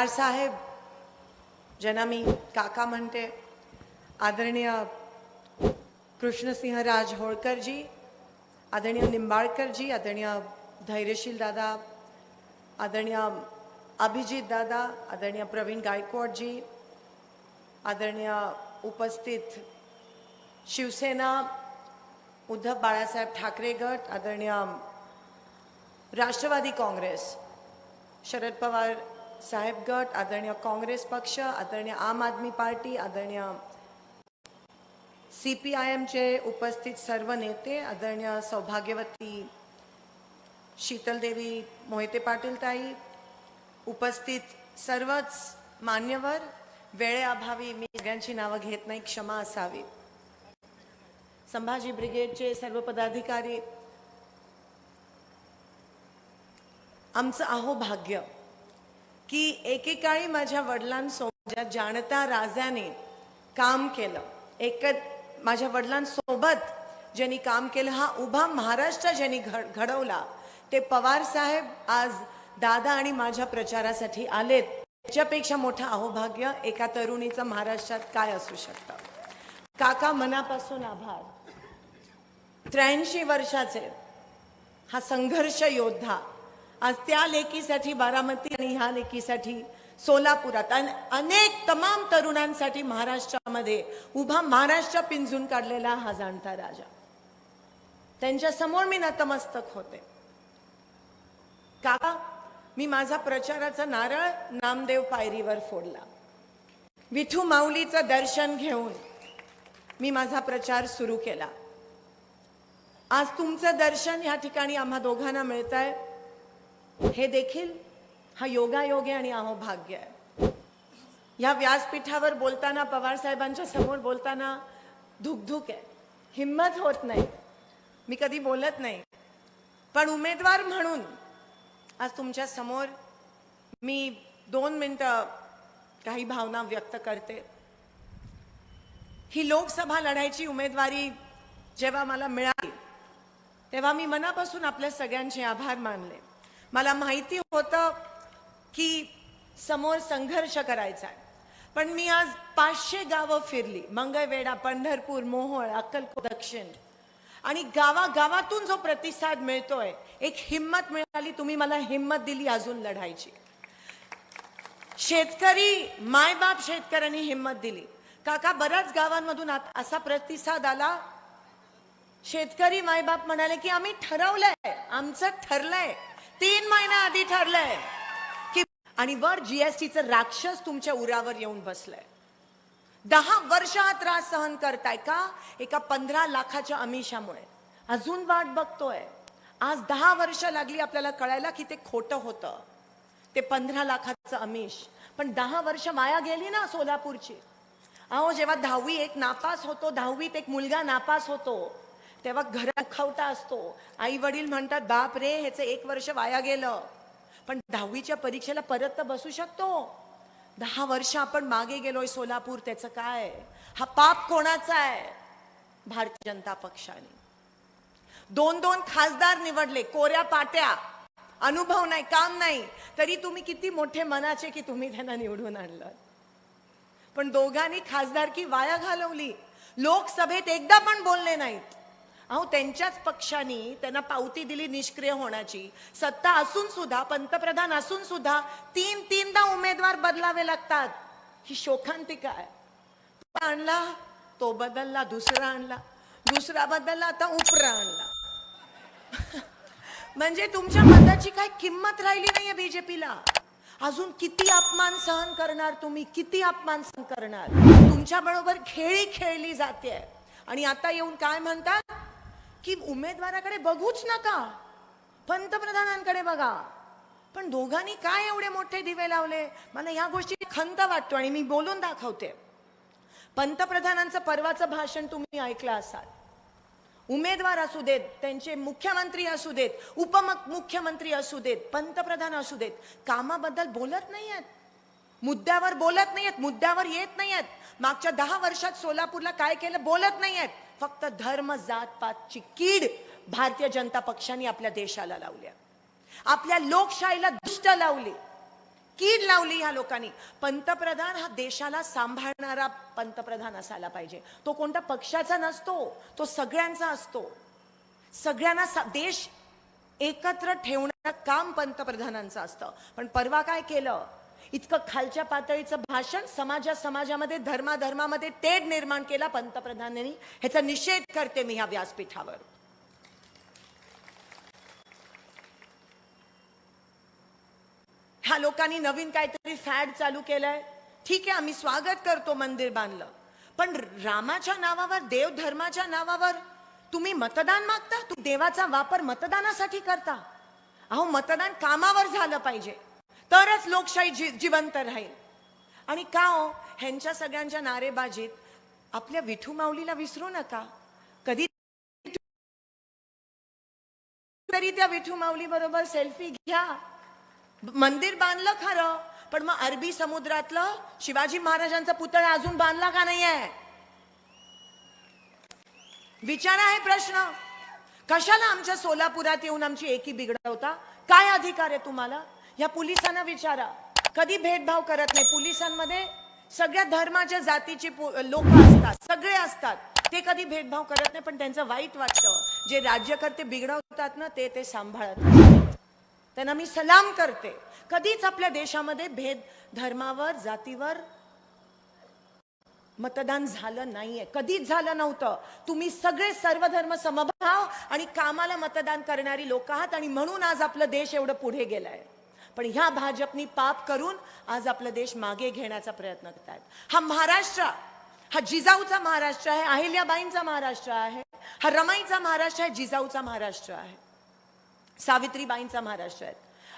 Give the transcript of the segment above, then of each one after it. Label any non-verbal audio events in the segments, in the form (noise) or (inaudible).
पवार साहेब ज्यांना मी काका म्हणते आदरणीय कृष्णसिंहराज होळकरजी आदरणीय निंबाळकरजी आदरणीय धैर्यशील दादा आदरणीय अभिजित दादा आदरणीय प्रवीण गायकवाडजी आदरणीय उपस्थित शिवसेना उद्धव बाळासाहेब ठाकरे गट आदरणीय राष्ट्रवादी काँग्रेस शरद पवार साहेबगट आदरणीय काँग्रेस पक्ष आदरणीय आम आदमी पार्टी आदरणीय सी पी आय एमचे उपस्थित सर्व नेते आदरणीय सौभाग्यवती शीतलदेवी मोहिते पाटील ताई उपस्थित सर्वच मान्यवर वेळेअभावी मी सगळ्यांची नावं घेत नाही क्षमा असावी. संभाजी ब्रिगेडचे सर्व पदाधिकारी आमचं अहो भाग्य की एकेकाळी माझ्या वडिलांसोबत ज्या जाणता राजाने काम केलं. एक माझ्या वडिलांसोबत ज्यांनी काम केलं हा उभा महाराष्ट्र ज्यांनी घड घडवला ते पवार साहेब आज दादा आणि माझ्या प्रचारासाठी आलेत. त्याच्यापेक्षा मोठं अहोभाग्य एका तरुणीचं महाराष्ट्रात काय असू शकतं? काका मनापासून आभार. त्र्याऐंशी वर्षाचे हा संघर्ष योद्धा आज त्या लेकीसाठी बारामती आणि ह्या लेकीसाठी सोलापुरात अन- अनेक तमाम तरुणांसाठी महाराष्ट्रामध्ये उभा महाराष्ट्र पिंजून काढलेला हा जाणता राजा. त्यांच्यासमोर मी नतमस्तक होते. काका मी माझा प्रचाराचा नारळ नामदेव पायरीवर फोडला. विठू माऊलीचं दर्शन घेऊन मी माझा प्रचार सुरू केला. आज तुमचं दर्शन या ठिकाणी आम्हा दोघांना मिळत आहे हे देखील हा योगायोग आहे आणि आहो भाग्य आहे. या व्यासपीठावर बोलताना पवार साहेबांच्या समोर बोलताना धुकधुक आहे. हिंमत होत नाही. मी कधी बोलत नाही. पण उमेदवार म्हणून आज तुमच्यासमोर मी दोन मिनिटं काही भावना व्यक्त करते. ही लोकसभा लढायची उमेदवारी जेव्हा मला मिळाली तेव्हा मी मनापासून आपल्या सगळ्यांचे आभार मानले. मला माहिती होतं की समोर संघर्ष करायचा आहे. पण मी आज पाचशे गावं फिरली. मंगळवेढा पंढरपूर मोहोळ अक्कलको दक्षिण. आणि गावागावातून जो प्रतिसाद मिळतोय एक हिंमत मिळाली तुम्ही मला हिंमत दिली अजून लढायची. शेतकरी मायबाप शेतकऱ्यांनी हिंमत दिली. काका बऱ्याच गावांमधून असा प्रतिसाद आला. शेतकरी मायबाप म्हणाले की आम्ही ठरवलंय. आमचं ठरलंय. तीन महिन्या आधी ठरलंय की आणि वर जीएसटीचं राक्षस तुमच्या उरावर येऊन बसलंय. दहा वर्ष हा त्रास सहन करताय का? एका पंधरा लाखाच्या अमिषामुळे. अजून वाट बघतोय. आज दहा वर्ष लागली आपल्याला कळायला की ते खोटं होतं. ते पंधरा लाखाचं अमिष. पण दहा वर्ष माया गेली ना सोलापूरची. अहो जेव्हा दहावी एक नापास होतो दहावीत एक मुलगा नापास होतो तेव्हा घरात दुखावता असतो. आई वडील म्हणतात बाप रे ह्याचं एक वर्ष वाया गेलं. पण दहावीच्या परीक्षेला परत तर बसू शकतो. दहा वर्ष आपण मागे गेलोय सोलापूर त्याचं काय? हा पाप कोणाचा आहे? भारतीय जनता पक्षाने. दोन दोन खासदार निवडले कोऱ्या पाट्या. अनुभव नाही काम नाही. तरी तुम्ही किती मोठे मनाचे की तुम्ही त्यांना निवडून आणलं. पण दोघांनी खासदारकी वाया घालवली. लोकसभेत एकदा पण बोलले नाहीत. अहो त्यांच्याच पक्षाने त्यांना पावती दिली निष्क्रिय होण्याची. सत्ता असून सुद्धा पंतप्रधान असून सुद्धा तीन तीनदा उमेदवार बदलावे लागतात. ही शोकांतिका आहे आणला तो बदलला दुसरा आणला. दुसरा बदलला आता उपरा आणला. (laughs) म्हणजे तुमच्या मताची काय किंमत राहिली नाहीये बीजेपीला. अजून किती अपमान सहन करणार तुम्ही? किती अपमान सहन करणार? तुमच्या बरोबर खेळी खेळली जाते. आणि आता येऊन काय म्हणतात? की उमेदवाराकडे बघूच नका. पंतप्रधानांकडे बघा. पण दोघांनी काय एवढे मोठे दिवे लावले? मला या गोष्टी खंत वाटतो आणि मी बोलून दाखवते. पंतप्रधानांचं परवाचं भाषण तुम्ही ऐकलं असाल. उमेदवार असू देत त्यांचे मुख्यमंत्री असू देत उपमुख्यमंत्री असू देत पंतप्रधान असू देत कामाबद्दल बोलत नाही आहेत मुद्द्यावर बोलत नाही आहेत मुद्द्यावर येत नाही आहेत मागच्या दहा वर्षात सोलापूरला काय केलं बोलत नाही आहेत फक्त धर्म जात पातची कीड भारतीय जनता पक्षाने आपल्या देशाला लावल्या आपल्या लोकशाहीला दुष्ट लावली. कीड लावली ह्या लोकांनी. पंतप्रधान हा देशाला सांभाळणारा पंतप्रधान असायला पाहिजे. तो कोणत्या पक्षाचा नसतो तो सगळ्यांचा असतो. सगळ्यांना देश एकत्र ठेवणारं काम पंतप्रधानांचं असतं. पण परवा काय केलं? इतकं खालच्या पातळीचं भाषण समाजा समाजामध्ये धर्माधर्मामध्ये तेढ निर्माण केला पंतप्रधानांनी. ह्याचा निषेध करते मी ह्या व्यासपीठावर. ह्या लोकांनी नवीन काहीतरी फॅड चालू केलाय. ठीक आहे आम्ही स्वागत करतो मंदिर बांधलं. पण रामाच्या नावावर देव धर्माच्या नावावर तुम्ही मतदान मागता? तू देवाचा वापर मतदानासाठी करता. अहो मतदान कामावर झालं पाहिजे. तरच लोकशाही जी जिवंत राहील. आणि का हो? ह्यांच्या सगळ्यांच्या नारेबाजीत आपल्या विठू माऊलीला विसरू नका. कधी तरी त्या विठू माऊली बरोबर सेल्फी घ्या. मंदिर बांधलं खरं पण मग अरबी समुद्रातलं शिवाजी महाराजांचा पुतळा अजून बांधला का नाहीये? विचार आहे प्रश्न. कशाला आमच्या सोलापुरात येऊन आमची एकी बिघडवता? काय अधिकार आहे तुम्हाला? या पोलिसांना विचारा. कधी भेदभाव करत नाही. पोलिसांमध्ये सगळ्या धर्माच्या जातीचे लोक असतात. सगळे असतात. ते कधी भेदभाव करत नाही पण त्यांचं वाईट वाटतं. जे राज्यकर्ते बिघडवतात ना ते ते सांभाळत त्यांना मी सलाम करते. कधीच आपल्या देशामध्ये भेद धर्मावर जातीवर मतदान झालं नाहीये. कधीच झालं नव्हतं. तुम्ही सगळे सर्व धर्म समभाव आणि कामाला मतदान करणारी लोक आहात आणि म्हणून आज आपलं देश एवढं पुढे गेलाय. पण ह्या भाजपनी पाप करून आज आपला देश मागे घेण्याचा प्रयत्न करत आहेत हा महाराष्ट्र हा जिजाऊचा महाराष्ट्र आहे अहिल्याबाईंचा महाराष्ट्र आहे हा रमाईचा महाराष्ट्र आहे जिजाऊचा महाराष्ट्र आहे सावित्रीबाईंचा महाराष्ट्र आहे.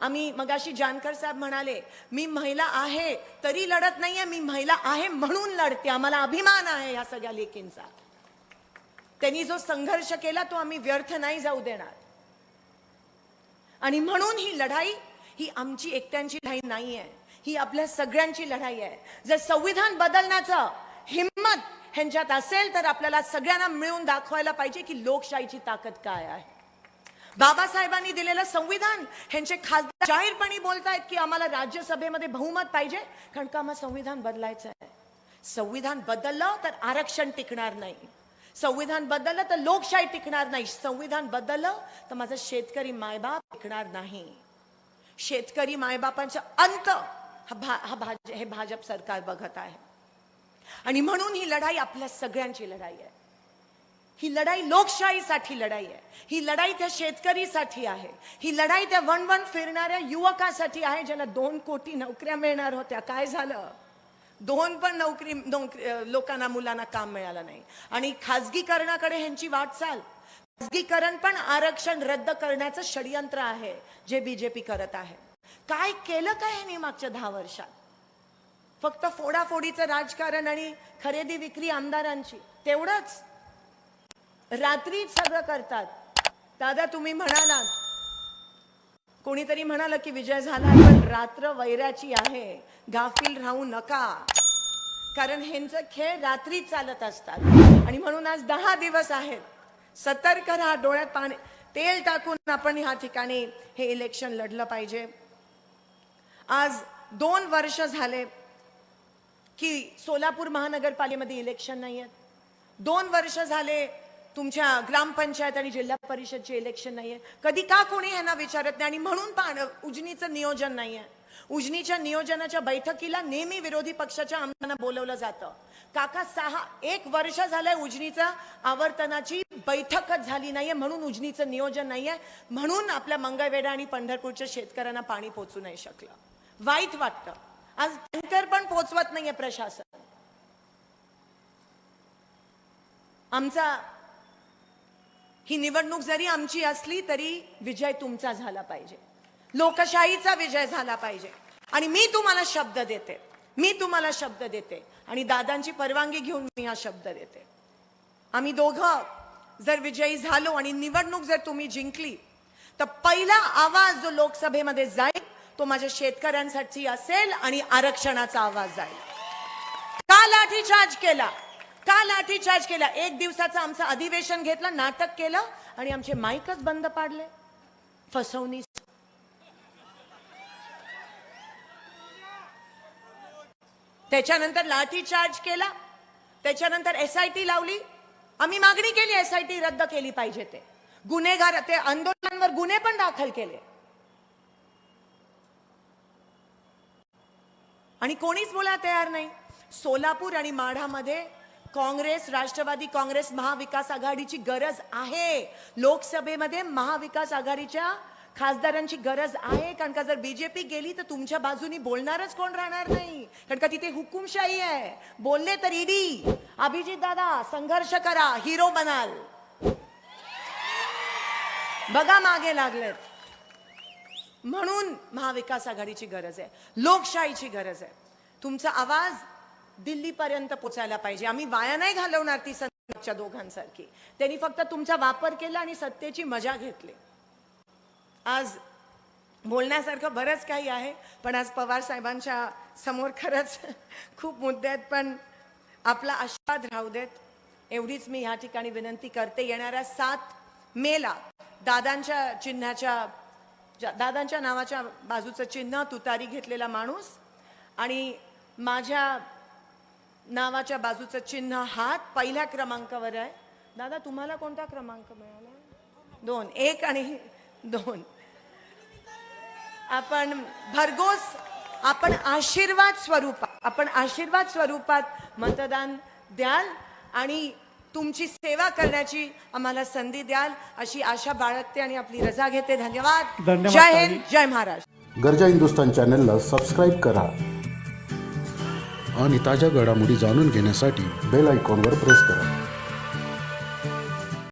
आम्ही मगाशी जानकर साहेब म्हणाले मी महिला आहे तरी लढत नाहीये मी महिला आहे म्हणून लढते आम्हाला अभिमान आहे या सगळ्या लेकींचा. त्यांनी जो संघर्ष केला तो आम्ही व्यर्थ नाही जाऊ देणार. आणि म्हणून ही लढाई ही आमची एकट्यांची लढाई नाही आहे ही आपल्या सगळ्यांची लढाई आहे. जर संविधान बदलण्याचं हिंमत ह्यांच्यात असेल तर आपल्याला सगळ्यांना मिळून दाखवायला पाहिजे की लोकशाहीची ताकद काय आहे. बाबासाहेबांनी दिलेलं संविधान ह्यांचे खासदार जाहीरपणे बोलतायत की आम्हाला राज्यसभेमध्ये बहुमत पाहिजे कारण का आम्हाला संविधान बदलायचं आहे? संविधान बदललं तर आरक्षण टिकणार नाही. संविधान बदललं तर लोकशाही टिकणार नाही. संविधान बदललं तर माझा शेतकरी मायबाप टिकणार नाही. शेतकरी मायबापांचा अंत हा भा हा भाज हे भाजप सरकार बघत आहे. आणि म्हणून ही लढाई आपल्या सगळ्यांची लढाई आहे. ही लढाई लोकशाहीसाठी लढाई आहे. ही लढाई त्या शेतकरीसाठी आहे. ही लढाई त्या वन वन फिरणाऱ्या युवकासाठी आहे ज्याला दोन कोटी नोकऱ्या मिळणार होत्या. काय झालं? दोन पण नोकरी नोकरी लोकांना मुलांना काम मिळालं नाही. आणि खाजगीकरणाकडे ह्यांची वाटचाल खाजगीकरण पण आरक्षण रद्द करण्याचं षडयंत्र आहे जे बीजेपी करत आहे. काय केलं काय ह्यांनी मागच्या दहा वर्षात? फक्त फोडाफोडीचं राजकारण आणि खरेदी विक्री आमदारांची तेवढंच. रात्रीच सगळं करतात. दादा तुम्ही म्हणालात. कोणीतरी म्हणाल की विजय झाला पण रात्र वैराची आहे. गाफील राहू नका. कारण ह्यांचं खेळ रात्री चालत असतात. आणि म्हणून आज दहा दिवस आहेत. सतर्क राहा डोळ्यात पाणी तेल टाकून आपण ह्या ठिकाणी हे इलेक्शन लढलं पाहिजे. आज दोन वर्ष झाले की सोलापूर महानगरपालिकेमध्ये इलेक्शन नाही आहेत. दोन वर्ष झाले तुमच्या ग्रामपंचायत आणि जिल्हा परिषदचे इलेक्शन नाहीये कधी का कोणी ह्यांना विचारत नाही आणि म्हणून पण उजनीचं नियोजन नाहीये उजनीच्या नियोजनाच्या बैठकीला नेहमी विरोधी पक्षाच्या आमदारांना बोलवलं जातं. काका सहा एक वर्ष झालंय उजनीचा आवर्तनाची बैठकच झाली नाहीये म्हणून उजनीचं नियोजन नाहीये. म्हणून आपल्या मंगळवेढा आणि पंढरपूरच्या शेतकऱ्यांना पाणी पोचू नाही शकलं. वाईट वाटतं. आज टँकर पण पोचवत नाहीये प्रशासन. आमचा ही निवडणूक जरी आमची असली तरी विजय तुमचा झाला पाहिजे. लोकशाहीचा विजय झाला पाहिजे. आणि मी तुम्हाला शब्द देते. मी तुम्हाला शब्द देते आणि दादांची परवानगी घेऊन मी हा शब्द देते. आम्ही दोघं जर विजयी झालो आणि निवडणूक जर तुम्ही जिंकली तर पहिला आवाज जो लोकसभेमध्ये जाईल तो माझ्या शेतकऱ्यांसाठी असेल आणि आरक्षणाचा आवाज जाईल. का लाठीचार्ज केला? का लाठीचार्ज केला? एक दिवसाचं आमचं अधिवेशन घेतलं नाटक केलं आणि आमचे माईकच बंद पाडले. फसवणी त्याच्यानंतर लाठी चार्ज केला. त्याच्यानंतर एस आय टी लावली. आम्ही मागणी केली एस आय टी रद्द केली पाहिजे ते. गुन्हेगार ते आंदोलनांवर गुन्हे पण दाखल केले. आणि कोणीच बोला तयार नाही. सोलापूर आणि माढामध्ये काँग्रेस राष्ट्रवादी काँग्रेस महाविकास आघाडीची गरज आहे. लोकसभेमध्ये महाविकास आघाडीच्या खासदारांची गरज आहे कारण का जर बीजेपी गेली तर तुमच्या बाजूनी बोलणारच कोण राहणार नाही. कारण का तिथे हुकुमशाही आहे. बोलले तर ईडी अभिजित दादा संघर्ष करा हिरो बनाल. बघा मागे लागलेत. म्हणून महाविकास आघाडीची गरज आहे. लोकशाहीची गरज आहे. तुमचा आवाज दिल्लीपर्यंत पोचायला पाहिजे. आम्ही वाया नाही घालवणार ती संघच्या दोघांसारखी. त्यांनी फक्त तुमचा वापर केला आणि सत्तेची मजा घेतली. आज बोलण्यासारखं बरंच काही आहे पण आज पवार साहेबांच्या समोर खरंच खूप मुद्दे आहेत पण आपला आशीर्वाद राहू देत. एवढीच मी ह्या ठिकाणी विनंती करते येणाऱ्या सात मेला दादांच्या चिन्हाच्या ज्या- दादांच्या नावाच्या बाजूचं चिन्ह तुतारी घेतलेला माणूस आणि माझ्या नावाच्या बाजूचं चिन्ह हात पहिल्या क्रमांकावर आहे. दादा तुम्हाला कोणता क्रमांक मिळाला? दोन एक आणि दोन. आपण भरघोस आपण आशीर्वाद स्वरूपात आपण आशीर्वाद स्वरूपात मतदान द्याल आणि तुमची सेवा करण्याची आम्हाला संधी द्याल अशी आशा बाळगते आणि आपली रजा घेते. धन्यवाद. जय हिंद. जय महाराष्ट्र. गरजा हिंदुस्तान चॅनलला सबस्क्राईब करा आणि ताज्या घडामोडी जाणून घेण्यासाठी बेल आयकॉनवर प्रेस करा.